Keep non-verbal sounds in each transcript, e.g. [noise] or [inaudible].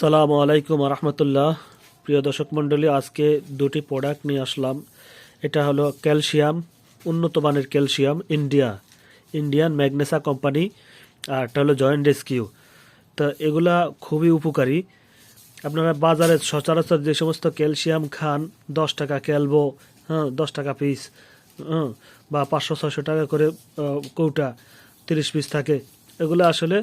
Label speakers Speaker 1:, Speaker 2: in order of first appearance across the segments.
Speaker 1: সালামু আলাইকুম রহমতুল্লাহ। প্রিয় দর্শক মণ্ডলী, আজকে দুটি প্রোডাক্ট নিয়ে আসলাম। এটা হলো ক্যালসিয়াম, উন্নত মানের calcium, India. Indian Magnesa company, আর এটা হলো জয়েন্ট রেস্কিউ। তো এগুলা খুবই উপকারী। আপনারা বাজারে সচরাচর যে সমস্ত ক্যালসিয়াম খান, দশ টাকা ক্যালবো হ্যাঁ দশ টাকা পিস হ্যাঁ বা পাঁচশো ছশো টাকা করে কৌটা, তিরিশ পিস থাকে, এগুলো আসলে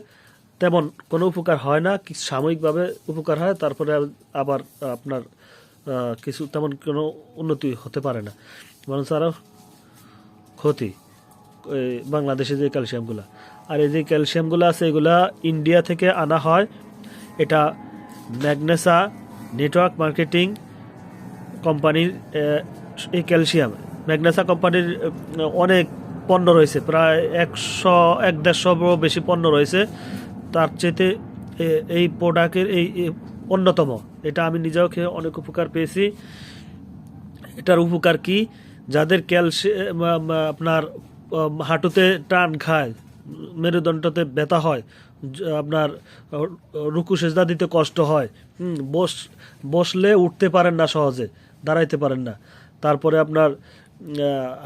Speaker 1: তেমন কোনো উপকার হয় না সাময়িকভাবে উপকার হয়, তারপরে আবার আপনার কিছু তেমন কোনো উন্নতি হতে পারে না। বরং আরও ক্ষতি বাংলাদেশে যে ক্যালসিয়ামগুলো। আর এই যে ক্যালসিয়ামগুলো আছে, এগুলা ইন্ডিয়া থেকে আনা হয়। এটা ম্যাগনেসা নেটওয়ার্ক মার্কেটিং কোম্পানির এই ক্যালসিয়াম। ম্যাগনেসা কোম্পানির অনেক পণ্য রয়েছে, প্রায় একশো, এক দেড়শো বেশি পণ্য রয়েছে। তার চেতে এই প্রোডাক্টের এই অন্যতম। এটা আমি নিজেও খেয়ে অনেক উপকার পেয়েছি। এটার উপকার কি? যাদের ক্যালসিয়াম আপনার হাঁটুতে টান খায়, মেরুদণ্ডতে ব্যথা হয় আপনার রুকু সেজদা দিতে কষ্ট হয় বস, বসলে উঠতে পারেন না সহজে, দাঁড়াইতে পারেন না। তারপরে আপনার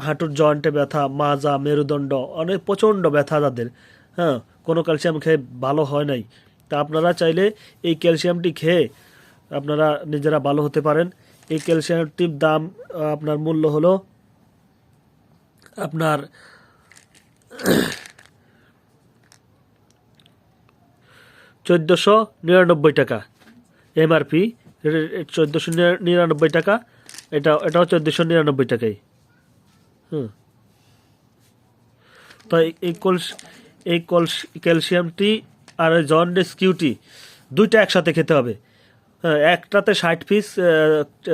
Speaker 1: হাঁটুর জয়েন্টে ব্যথা, মাজা, মেরুদণ্ড, অনেক প্রচণ্ড ব্যথা যাদের হ্যাঁ কোনো ক্যালসিয়াম খেয়ে ভালো হয় নাই। তা আপনারা চাইলে এই ক্যালসিয়ামটি খেয়ে আপনারা নিজেরা ভালো হতে পারেন। এই ক্যালসিয়ামটির দাম আপনার মূল্য হলো আপনার চোদ্দোশো নিরানব্বই টাকা। এমআরপি চোদ্দোশো নিরানব্বই টাকা। এটা, এটাও চোদ্দোশো নিরানব্বই টাকাই। হুম। তো এই- এই কলস এই ক্যালসিয়ামটি আর জন্ডিস কিউটি দুইটা একসাথে খেতে হবে। একটাতে ষাট পিস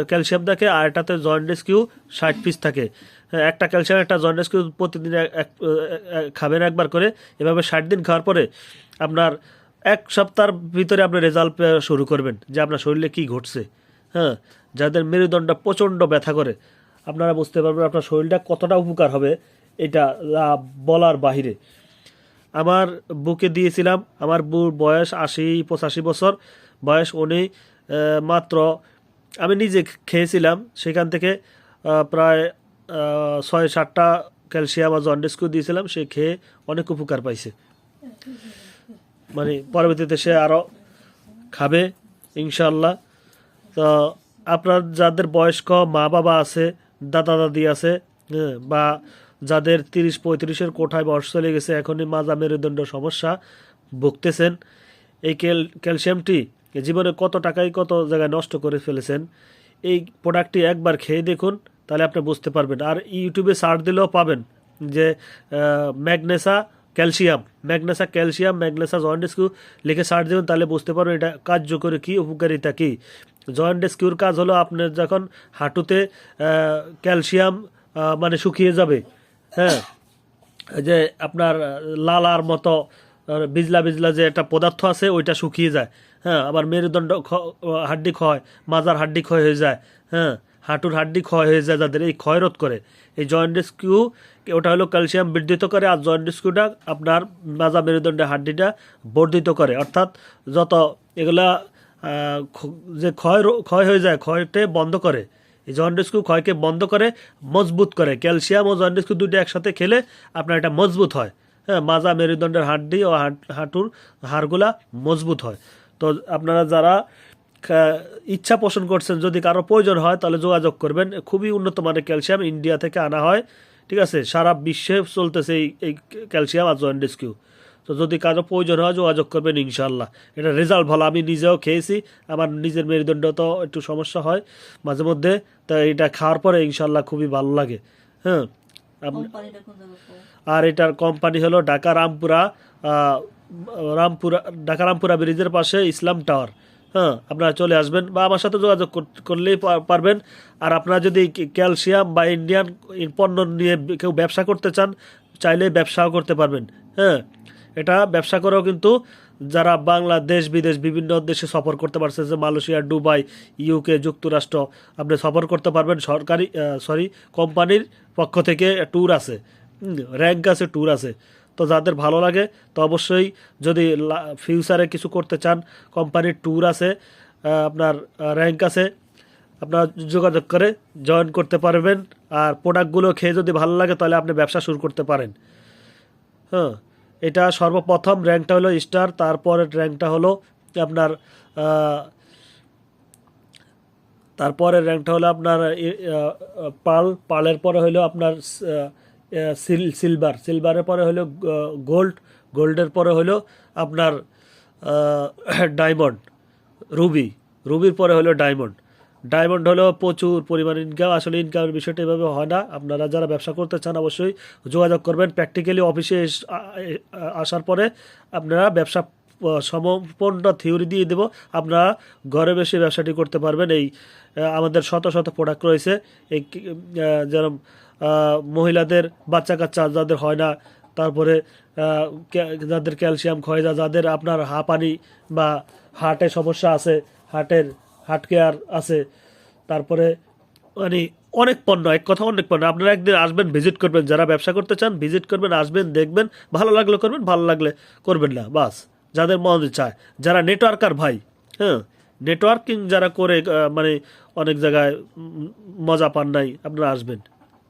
Speaker 1: ক্যালসিয়াম থাকে আর একটাতে জন্ডিস কিউ ষাট পিস থাকে। একটা ক্যালসিয়াম একটা জন্ডিস কিউ প্রতিদিন এক- খাবেন একবার করে। এভাবে ষাট দিন খাওয়ার পরে আপনার এক সপ্তাহের ভিতরে আপনি রেজাল্ট শুরু করবেন যে আপনার শরীরে কি ঘটছে। হ্যাঁ যাদের মেরুদণ্ড প্রচণ্ড ব্যথা করে, আপনারা বুঝতে পারবেন আপনার শরীরটা কতটা উপকার হবে, এটা বলার বাহিরে। আমার বুকে দিয়েছিলাম। আমার বুর বয়স আশি পঁচাশি বছর। বয়স উনি মাত্র আমি নিজে খেয়েছিলাম। সেখান থেকে প্রায় ছয় সাতটা ক্যালসিয়াম আর জন্ডিসকু দিয়েছিলাম। সে খেয়ে অনেক উপকার পাইছে। মানে পরবর্তীতে সে আরও খাবে ইনশাল্লাহ তো আপনার যাদের বয়স্ক মা বাবা আছে দাদা দাদি আছে হ্যাঁ, বা যাদের তিরিশ পঁয়ত্রিশের কোঠায় বয়স চলে গেছে, এখনই মাজা মেরুদণ্ড সমস্যা ভুগতেছেন। এই ক্যাল, ক্যালসিয়ামটি জীবনে কত টাকাই কত জায়গায় নষ্ট করে ফেলেছেন, এই প্রোডাক্টটি একবার খেয়ে দেখুন, তাহলে আপনি বুঝতে পারবেন। আর ইউটিউবে সার্চ দিলেও পাবেন যে Magnesa calcium Magnesa calcium, Magnesa joint জয়েন্টেস্কিউ লিখে সার্চ দেবেন, তাহলে বুঝতে পারবেন এটা কার্যকরী কী, উপকারিতা কী। জয়েন্ট জয়েন্টেস্কিউর কাজ হলো আপনার যখন হাঁটুতে ক্যালসিয়াম মানে শুকিয়ে যাবে হ্যাঁ যে আপনার লালার মতো বিজলা বিজলা যে একটা পদার্থ আছে, ওইটা শুকিয়ে যায়। হ্যাঁ আবার মেরুদণ্ড হাড্ডি ক্ষয়, মাজার হাড্ডি ক্ষয় হয়ে যায়। হ্যাঁ হাঁটুর হাড্ডি ক্ষয় হয়ে যায় যাদের, এই ক্ষয় রোধ করে। এই জয়েন্ট স্কিউ ওটা হলো ক্যালসিয়াম বৃদ্ধিত করে, আর জয়েন্ট স্কিউটা আপনার মাজা মেরুদণ্ডের হাড্ডিটা বর্ধিত করে। অর্থাৎ যত এগুলা যে ক্ষয় ক্ষয় হয়ে যায়, ক্ষয়তে বন্ধ করে। জন্ডিসকু ক্ষয়কে বন্ধ করে, মজবুত করে। ক্যালসিয়াম ও জন্ডিসকু দুটো একসাথে খেলে আপনার এটা মজবুত হয়। হ্যাঁ মাজা, মেরুদণ্ডের হাড্ডি ও হাট- হাঁটুর হাড়গুলা মজবুত হয়। তো আপনারা যারা ইচ্ছা পোষণ করছেন, যদি কারও প্রয়োজন হয়, তাহলে যোগাযোগ করবেন। খুবই উন্নত মানের ক্যালসিয়াম ইন্ডিয়া থেকে আনা হয়। ঠিক আছে? সারা বিশ্বে চলতেছে এই ক্যালসিয়াম আর জয়েন্ডিসকু তো যদি কারও প্রয়োজন হয় যোগাযোগ করবেন ইনশাল্লাহ এটা রেজাল্ট ভালো আমি নিজেও খেয়েছি আমার নিজের মেরুদণ্ড তো একটু সমস্যা হয় মাঝে মধ্যে তা এটা খাওয়ার পরে ইনশাল্লাহ খুবই ভালো লাগে। হ্যাঁ? আর এটার কোম্পানি হলো ঢাকা রামপুরা রামপুরা ঢাকা রামপুরা ব্রিজের পাশে ইসলাম টাওয়ার। হ্যাঁ আপনারা চলে আসবেন বা আমার সাথে যোগাযোগ করলেই পারবেন। আর আপনারা যদি ক্যালসিয়াম বা ইন্ডিয়ান পণ্য নিয়ে কেউ ব্যবসা করতে চান চাইলে ব্যবসাও করতে পারবেন। হ্যাঁ এটা ব্যবসা করেও কিন্তু যারা বাংলাদেশ, বিদেশ বিভিন্ন দেশে সফর করতে পারছে, যে মালয়েশিয়া, দুবাই ইউকে যুক্তরাষ্ট্র, আপনি সফর করতে পারবেন। সরকারি সরি কোম্পানির পক্ষ থেকে ট্যুর আছে। র্যাঙ্ক আছে ট্যুর আছে। তো যাদের ভালো লাগে, তো অবশ্যই যদি ফিউচারে কিছু করতে চান, কোম্পানির ট্যুর আছে আপনার র্যাঙ্ক আছে, আপনারা যোগাযোগ করে জয়েন করতে পারবেন। আর প্রোডাক্টগুলো খেয়ে যদি ভালো লাগে, তাহলে আপনি ব্যবসা শুরু করতে পারেন। হ্যাঁ। এটা সর্বপ্রথম র্যাঙ্কটা হলো স্টার তারপরের র্যাঙ্কটা হলো আপনার তারপরের র্যাঙ্কটা হলো আপনার পাল, পালের পরে হলো আপনার সিল, সিলভার, সিলভারের পরে হলো গোল্ড, গোল্ডের পরে হলো আপনার [clears throat] ডায়মন্ড, রুবি, রুবির পরে হলো ডায়মন্ড। ডায়মন্ড হলেও প্রচুর পরিমাণ ইনকাম আসলে ইনকামের বিষয়টা এভাবে হয় না। আপনারা যারা ব্যবসা করতে চান, অবশ্যই যোগাযোগ করবেন। প্র্যাকটিক্যালি অফিসে আসার পরে আপনারা ব্যবসা সম্পূর্ণ থিওরি দিয়ে দেব। আপনারা ঘরে বসে ব্যবসাটি করতে পারবেন। এই আমাদের শত শত প্রোডাক্ট রয়েছে। এই যেরকম মহিলাদের বাচ্চা কাচ্চা যাদের হয় না, তারপরে যাদের ক্যালসিয়াম ক্ষয় যায় যাদের আপনার হাঁপানি বা হার্টের সমস্যা আছে, হার্টের হার্ট কেয়ার আছে, তারপরে মানে অনেক পণ্য, এক কথা অনেক পণ্য। আপনারা একদিন আসবেন, ভিজিট করবেন, যারা ব্যবসা করতে চান, ভিজিট করবেন, আসবেন, দেখবেন, ভালো লাগলে করবেন, ভালো লাগলে করবেন না, বাস। যাদের মন চায়, যারা নেটওয়ার্কার ভাই হ্যাঁ নেটওয়ার্কিং যারা করে মানে অনেক জায়গায় মজা পান নাই, আপনারা আসবেন।